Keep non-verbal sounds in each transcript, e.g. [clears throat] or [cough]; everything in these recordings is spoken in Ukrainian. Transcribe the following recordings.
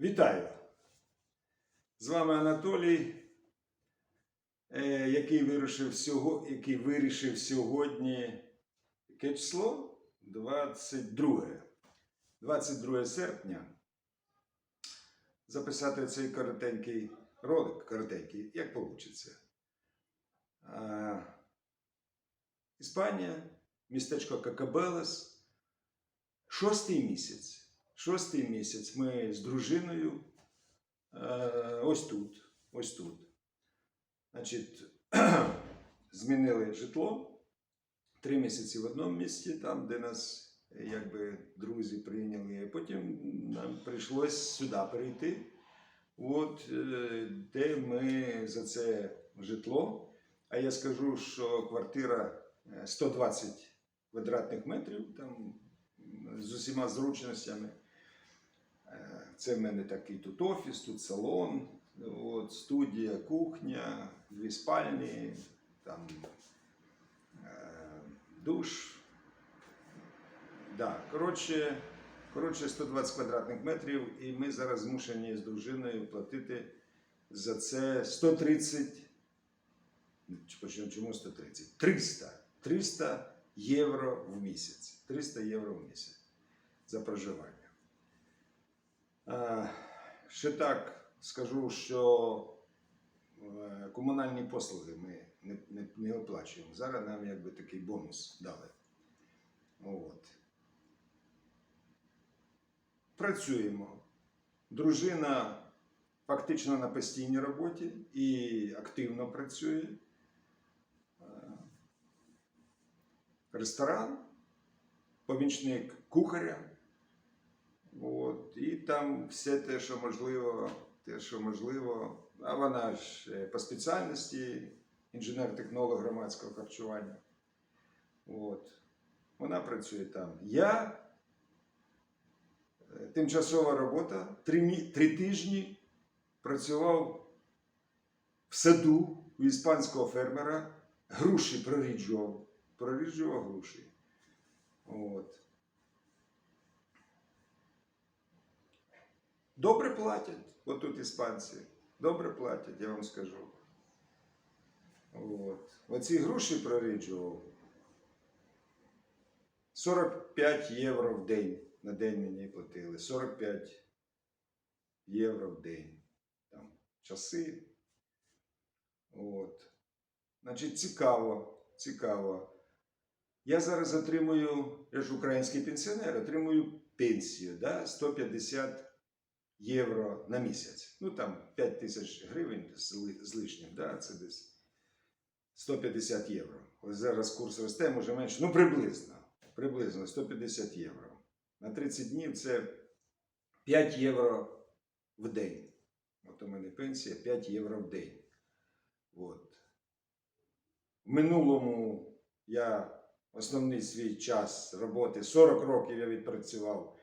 Вітаю! З вами Анатолій, е, який вирішив, сього, який вирішив сьогодні яке число? 22. 22 серпня записати цей коротенький ролик, коротенький, як вийде. Іспанія, містечко Какабелес, шостий місяць. Шостий місяць ми з дружиною е, ось тут. Ось тут. Значить, [clears throat] змінили житло. Три місяці в одному місті, там, де нас е, якби друзі прийняли. Потім нам прийшлось сюди перейти. От, е, де ми за це житло. А я скажу, що квартира е, 120 квадратних метрів, там з усіма зручностями. Це в мене такий тут офіс, тут салон, от, студія, кухня, дві спальні, там е, душ. Да, коротше, коротше, 120 квадратних метрів, і ми зараз змушені з дружиною платити за це 130. Чому 130? 300. 300 євро в місяць. 300 євро в місяць за проживання. Ще так скажу, що е, комунальні послуги ми не, не, не оплачуємо. Зараз нам якби такий бонус дали. От. Працюємо. Дружина фактично на постійній роботі і активно працює. Е, Ресторан, помічник кухаря. От, і там все те, що можливо, те, що можливо. А вона ж е, по спеціальності інженер-технолог громадського харчування. От. Вона працює там. Я е, тимчасова робота, три, три тижні працював в саду у іспанського фермера, груші проріджував. Проріджував груші. От. Добре платять, отут іспанці. Добре платять, я вам скажу. От. Оці гроші проріджував. 45 євро в день. На день мені платили. 45 євро в день. Там часи. От. Значить, цікаво, цікаво. Я зараз отримую, я ж український пенсіонер, отримую пенсію, да, 150 євро на місяць. Ну там 5 тисяч гривень з, лишнім, да, це десь 150 євро. Ось зараз курс росте, може менше. Ну, приблизно. Приблизно 150 євро. На 30 днів це 5 євро в день. От у мене пенсія 5 євро в день. От. В минулому я основний свій час роботи 40 років я відпрацював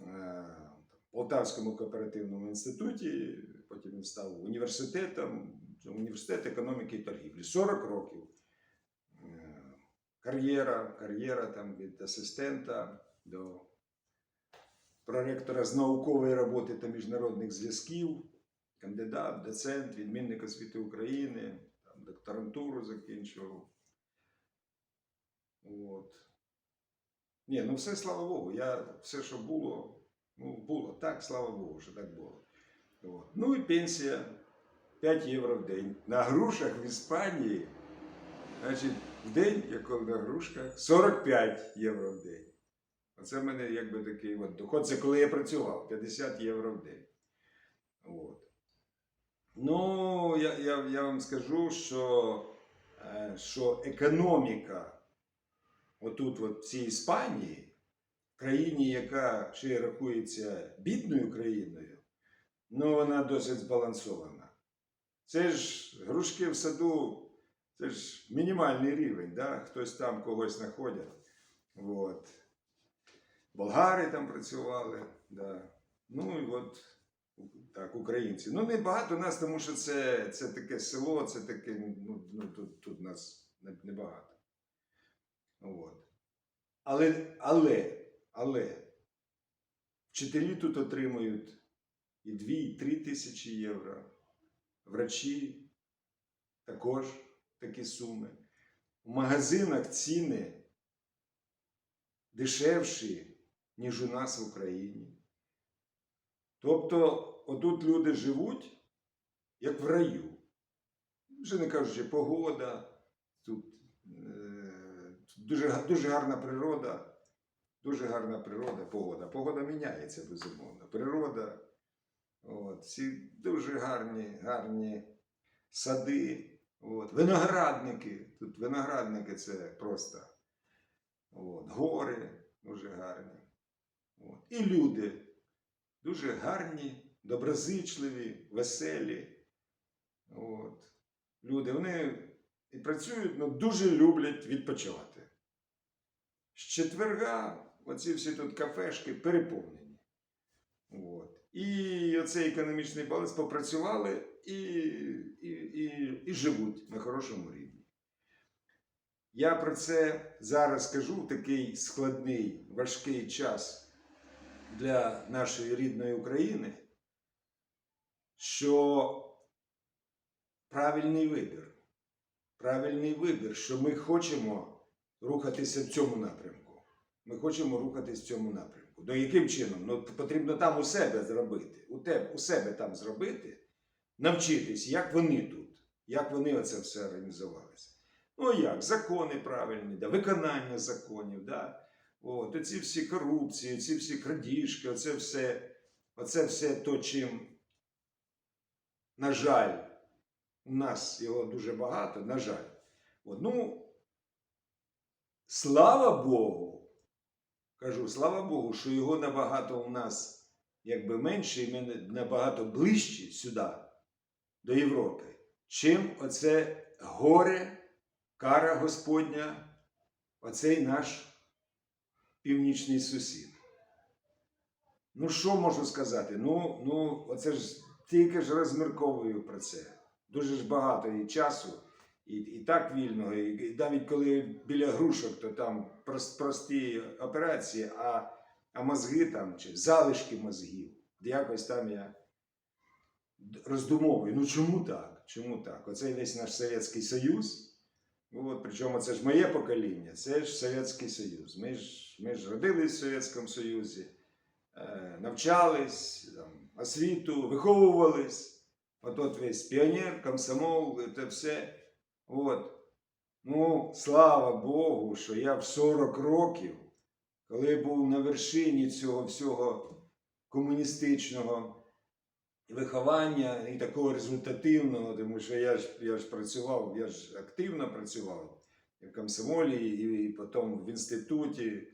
е, Полтавському кооперативному інституті, потім він став університетом, університет економіки і торгівлі. 40 років. Е, Кар'єра, кар'єра там від асистента до проректора з наукової роботи та міжнародних зв'язків, кандидат, доцент, відмінник освіти України, там, докторантуру закінчував. От. Ні, ну все слава Богу. Я все, що було, ну, було так, слава Богу, що так було. От. Ну і пенсія 5 євро в день. На грушах в Іспанії, значить, в день, як на грушках, 45 євро в день. Оце в мене якби такий от доход. Це коли я працював, 50 євро в день. От. Ну, я, я, я вам скажу, що, е, що економіка отут, от в цій Іспанії, країні, яка ще рахується бідною країною, ну вона досить збалансована. Це ж грушки в саду, це ж мінімальний рівень, да? хтось там когось знаходять. От. Болгари там працювали. Да. Ну і от так, українці. Ну, не багато нас, тому що це, це таке село, це таке, ну, ну тут, тут нас не- небагато. От. Але, але, але вчителі тут отримують і 2, і 3 тисячі євро. Врачі також такі суми. У магазинах ціни дешевші, ніж у нас в Україні. Тобто, отут люди живуть, як в раю. Вже не кажучи, погода, тут, е, дуже, дуже гарна природа, дуже гарна природа, погода. Погода міняється, безумовно. Природа, от, всі дуже гарні, гарні сади, от, виноградники. Тут виноградники це просто от, гори дуже гарні. От, і люди дуже гарні, доброзичливі, веселі. От. Люди, вони і працюють, але дуже люблять відпочивати. З четверга оці всі тут кафешки переповнені. От. І оцей економічний баланс попрацювали і, і, і, і живуть на хорошому рівні. Я про це зараз кажу в такий складний, важкий час для нашої рідної України, що правильний вибір. Правильний вибір, що ми хочемо рухатися в цьому напрямку. Ми хочемо рухатися в цьому напрямку. Ну яким чином? Ну, потрібно там у себе зробити, у, те, у себе там зробити, навчитись, як вони тут, як вони оце все організувалися. Ну як? Закони правильні, да, виконання законів, да? От, оці всі корупції, ці всі крадіжки, оце все, оце все то, чим, на жаль, у нас його дуже багато, на жаль. От, ну, слава Богу, кажу, слава Богу, що його набагато у нас якби менше, і ми набагато ближче сюди, до Європи, чим оце горе, кара Господня, оцей наш північний сусід. Ну, що можу сказати? Ну, ну, оце ж тільки ж розмірковую про це. Дуже ж багато і часу, і, і так вільного, і, навіть коли біля грушок, то там прос- прості операції, а, а мозги там, чи залишки мозгів. Якось там я роздумовую. Ну чому так? Чому так? Оцей весь наш Совєтський Союз. От, причому це ж моє покоління, це ж Совєтський Союз. Ми ж, ми ж родились в Совєтському Союзі, е, навчались, там, освіту, виховувались. От от весь піонер, комсомол, це все. От. Ну, слава Богу, що я в 40 років, коли був на вершині цього всього комуністичного виховання і такого результативного, тому що я ж, я ж працював, я ж активно працював і в комсомолі, і, і потім в інституті.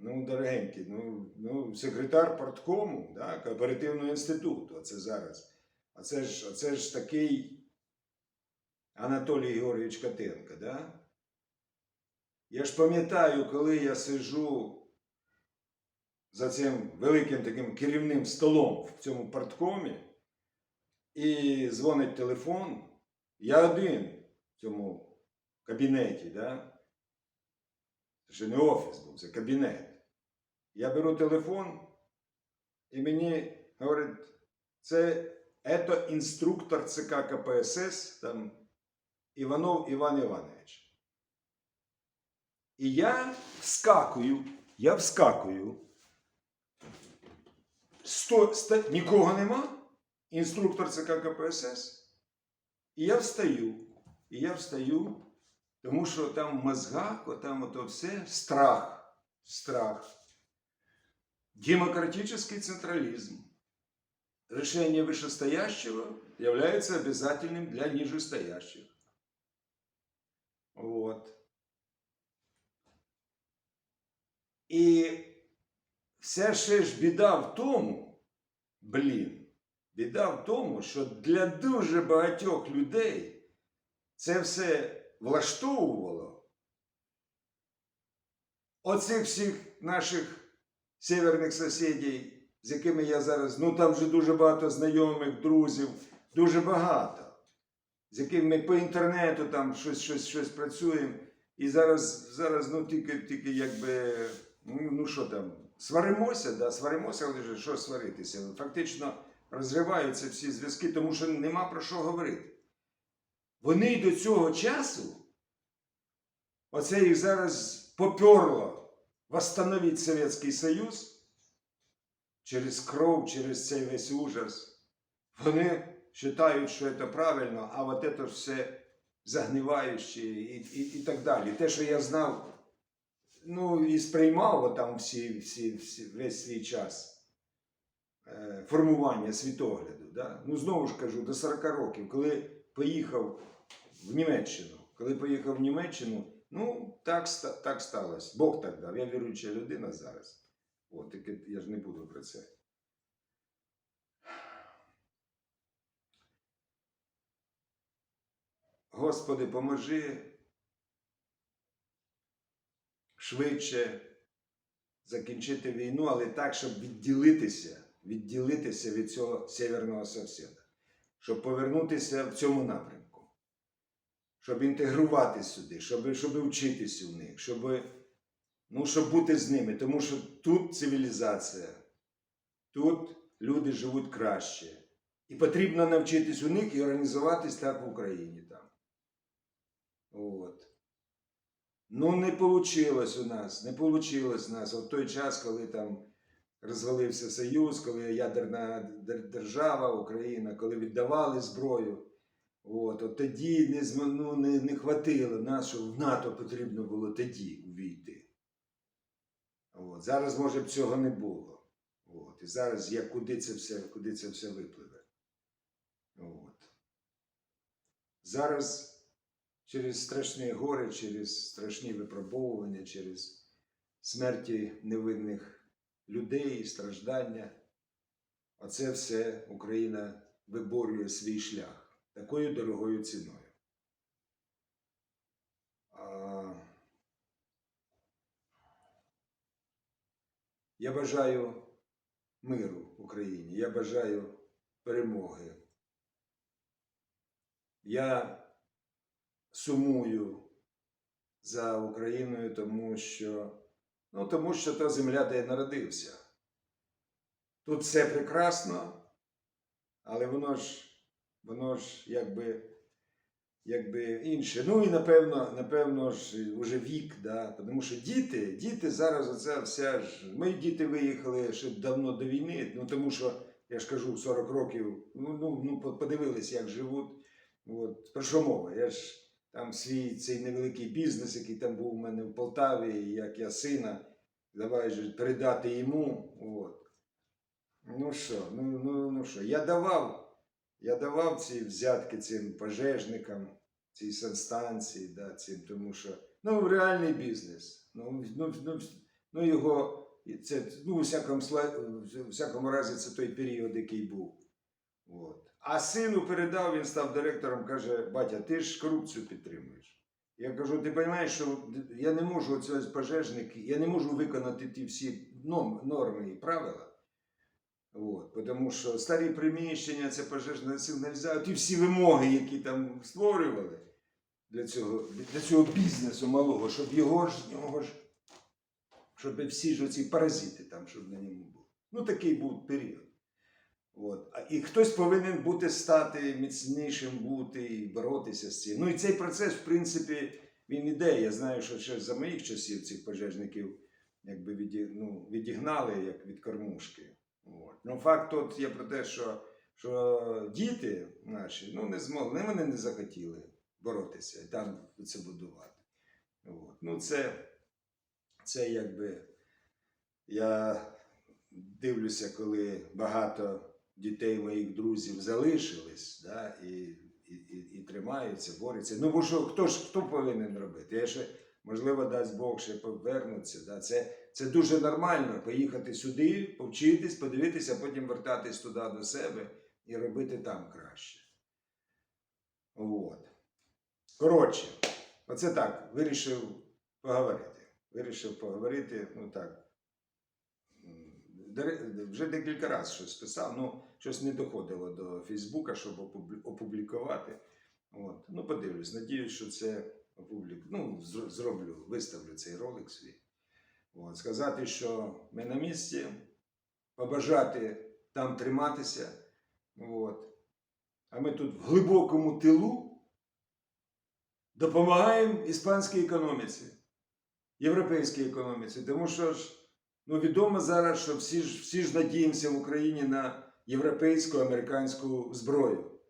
Ну, дорогенькі, ну, ну, секретар парткому, да, кооперативного інституту, оце зараз. А це ж, це ж такий Анатолій Георгійович Котенко, да? Я ж пам'ятаю, коли я сиджу за цим великим таким керівним столом в цьому парткомі, і дзвонить телефон, я один в цьому кабінеті, да? Це ще не офіс був, це кабінет. Я беру телефон, і мені говорять, це ето інструктор ЦК КПСС, там Іванов Іван Іванович. І я вскакую, я вскакую. Сто, ста, нікого нема, інструктор ЦК КПСС. І я встаю. І я встаю, тому що там в мозгах, отам ото все страх. Страх. Демократический централизм. Решение вышестоящего является обязательным для нижестоящих. Вот. І вся ще ж біда в тому, блін, біда в тому, що для дуже багатьох людей це все влаштовувало. Оцих всіх наших северних сусідів, з якими я зараз, ну там вже дуже багато знайомих, друзів, дуже багато, з якими ми по інтернету там щось, щось, щось працюємо. І зараз, зараз ну тільки, тільки якби, ну, ну що там, сваримося, да, сваримося, але що сваритися? Фактично розриваються всі зв'язки, тому що нема про що говорити. Вони до цього часу, оце їх зараз поперло восстановити Совєтський Союз через кров, через цей весь ужас. Вони вважають, що це правильно, а от це все загниваюче і, і, і так далі. Те, що я знав, ну і сприймав там всі, всі, всі, весь свій час е, формування світогляду. Да? Ну, знову ж кажу, до 40 років, коли поїхав в Німеччину, коли поїхав в Німеччину, ну так, так сталося. Бог так дав. Я віруюча людина зараз. От, я ж не буду про це. Господи, поможи швидше закінчити війну, але так, щоб відділитися, відділитися від цього северного сусіда, щоб повернутися в цьому напрямку, щоб інтегруватися сюди, щоб, щоб вчитися у них, щоб, ну, щоб бути з ними. Тому що тут цивілізація, тут люди живуть краще. І потрібно навчитись у них і організуватись так в Україні там. От. Ну, не вийшло у нас, не вийшло у нас. От той час, коли там розвалився Союз, коли ядерна держава, Україна, коли віддавали зброю. От, от тоді не, ну, не, не хватило нас, що в НАТО потрібно було тоді увійти. От. Зараз, може б, цього не було. От. І зараз як куди це все, куди це все випливе. От. Зараз через страшні гори, через страшні випробовування, через смерті невинних людей, страждання. Оце все Україна виборює свій шлях такою дорогою ціною. А... Я бажаю миру Україні, я бажаю перемоги. Я сумую за Україною, тому що, ну, тому що та земля, де я народився. Тут все прекрасно, але воно ж, воно ж якби, якби інше. Ну і напевно, напевно ж, уже вік, да? тому що діти, діти зараз оця вся ж. Мої діти виїхали ще давно до війни, ну тому що, я ж кажу, 40 років, ну, ну, ну подивились, як живуть. От, про що мова? Я ж там свій цей невеликий бізнес, який там був у мене в Полтаві, як я сина, давай же передати йому. От. Ну що, ну, ну, ну що, я давав, я давав ці взятки цим пожежникам, цій санстанції, да, цим, тому що ну, реальний бізнес. Ну, ну, ну, ну його, це, ну, у всякому, у всякому разі, це той період, який був. От. А сину передав, він став директором, каже, батя, ти ж корупцію підтримуєш. Я кажу, ти розумієш, що я не можу оце пожежник, я не можу виконати ті всі норми і правила. От, тому що старі приміщення, це пожежна сигналізація, ті всі вимоги, які там створювали для цього, для цього бізнесу малого, щоб його ж, його ж, щоб всі ж оці паразити там, щоб на ньому були. Ну, такий був період. От. І хтось повинен бути стати міцнішим бути і боротися з цим. Ну і цей процес, в принципі, він іде. Я знаю, що ще за моїх часів цих пожежників якби віді, ну, відігнали як від кормушки. От. Ну, факт тут є про те, що, що діти наші ну, не змогли, вони не захотіли боротися і там це будувати. От. Ну, це, це якби я дивлюся, коли багато дітей моїх друзів залишились да, і, і, і, і тримаються, борються. Ну, бо що, хто ж хто повинен робити? Я ще, можливо, дасть Бог ще повернуться. Да. Це, це дуже нормально поїхати сюди, повчитись, подивитися, а потім вертатись туди до себе і робити там краще. От. Коротше, оце так, вирішив поговорити. Вирішив поговорити, ну так. Вже декілька разів щось писав, ну щось не доходило до Фейсбука, щоб опублікувати. От. Ну, подивлюсь, надіюсь, що це опублік... ну, зроблю, виставлю цей ролик свій. От. Сказати, що ми на місці, побажати там триматися, От. А ми тут в глибокому тилу допомагаємо іспанській економіці, європейській економіці. Тому що ж, ну, відомо зараз, що всі ж, всі ж надіємося в Україні на європейську американську зброю,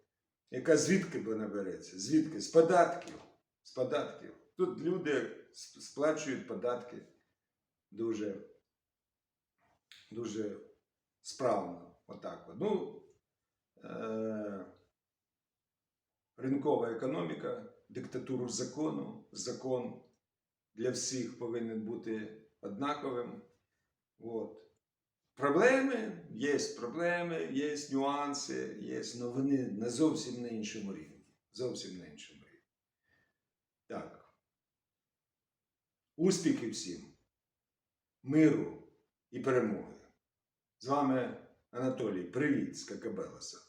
яка звідки вона береться? Звідки? З податків. З податків. Тут люди сплачують податки дуже, дуже справно. Отак. Ну, е- ринкова економіка, диктатуру закону, закон для всіх повинен бути однаковим. От. Проблеми, є проблеми, є нюанси, є, новини на зовсім на іншому рівні. Зовсім на іншому рівні. Так. Успіхів всім, миру і перемоги. З вами Анатолій. Привіт з Какабелоса.